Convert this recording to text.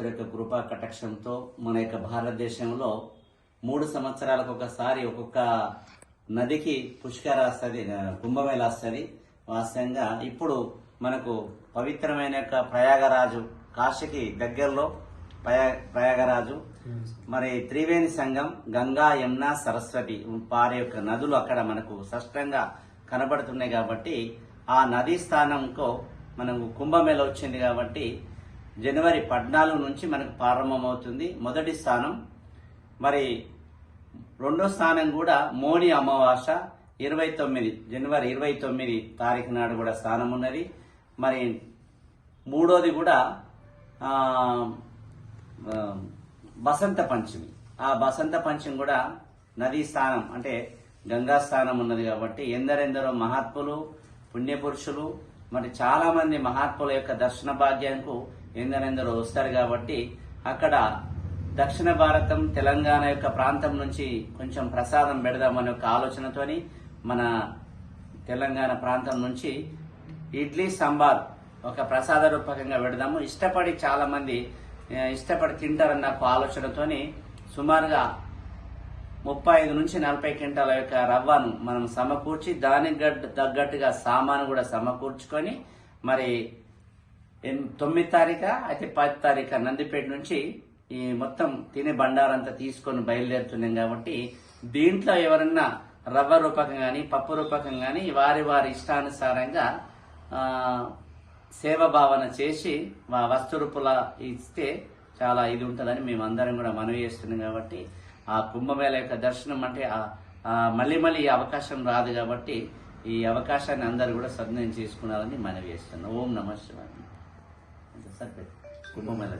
భగవంతుడి యొక్క కృపా కటాక్షంతో మన యొక్క భారతదేశంలో మూడు సంవత్సరాలకు ఒకసారి ఒక్కొక్క నదికి పుష్కర వస్తుంది కుంభమేళ వస్తుంది వాస్తవంగా ఇప్పుడు మనకు పవిత్రమైన యొక్క ప్రయాగరాజు కాశీకి దగ్గరలో ప్రయా ప్రయాగరాజు. మరి త్రివేణి సంఘం గంగా యమున సరస్వతి పారే యొక్క నదులు అక్కడ మనకు స్పష్టంగా కనబడుతున్నాయి కాబట్టి ఆ నదీ స్థానంకు మనకు కుంభమేళ వచ్చింది కాబట్టి జనవరి పద్నాలుగు నుంచి మనకు ప్రారంభమవుతుంది మొదటి స్థానం. మరి రెండో స్థానం కూడా మోని అమావాస ఇరవై తొమ్మిది జనవరి ఇరవై తొమ్మిది తారీఖు నాడు కూడా స్థానం ఉన్నది. మరి మూడోది కూడా బసంత పంచమి. ఆ బసంత పంచమి కూడా నదీ స్థానం అంటే గంగా స్థానం ఉన్నది కాబట్టి ఎందరెందరో మహాత్ములు పుణ్యపురుషులు మరి చాలామంది మహాత్ముల యొక్క దర్శన భాగ్యానికి ఎందరెందరో వస్తారు కాబట్టి అక్కడ దక్షిణ భారతం తెలంగాణ యొక్క ప్రాంతం నుంచి కొంచెం ప్రసాదం పెడదామనే ఒక ఆలోచనతోని మన తెలంగాణ ప్రాంతం నుంచి ఇడ్లీ సాంబార్ ఒక ప్రసాద రూపకంగా పెడదాము. ఇష్టపడి చాలామంది ఇష్టపడి తింటారన్న ఒక ఆలోచనతోని సుమారుగా ముప్పై ఐదు నుంచి నలభై క్వింటాల యొక్క రవ్వను మనం సమకూర్చి దానికి తగ్గట్టుగా సామాను కూడా సమకూర్చుకొని మరి తొమ్మిది తారీఖు? అయితే పది తారీఖు. నందిపేట నుంచి ఈ మొత్తం తినే బండారంతా తీసుకొని బయలుదేరుతున్నాం కాబట్టి దీంట్లో ఎవరన్నా రవ్వ రూపకం కానీ పప్పు రూపకం కానీ వారి వారి ఇష్టానుసారంగా సేవ భావన చేసి మా వస్తు రూపుల ఇస్తే చాలా ఇది ఉంటుందని మేము అందరం కూడా మనవి చేస్తున్నాం కాబట్టి ఆ కుంభమేళ యొక్క దర్శనం అంటే మళ్ళీ మళ్ళీ ఈ అవకాశం రాదు కాబట్టి ఈ అవకాశాన్ని అందరూ కూడా సద్వినియోగం చేసుకున్నారని మనవి చేస్తున్నాం. ఓం నమ శివాయ. సరిపోయింది కుంభమేళ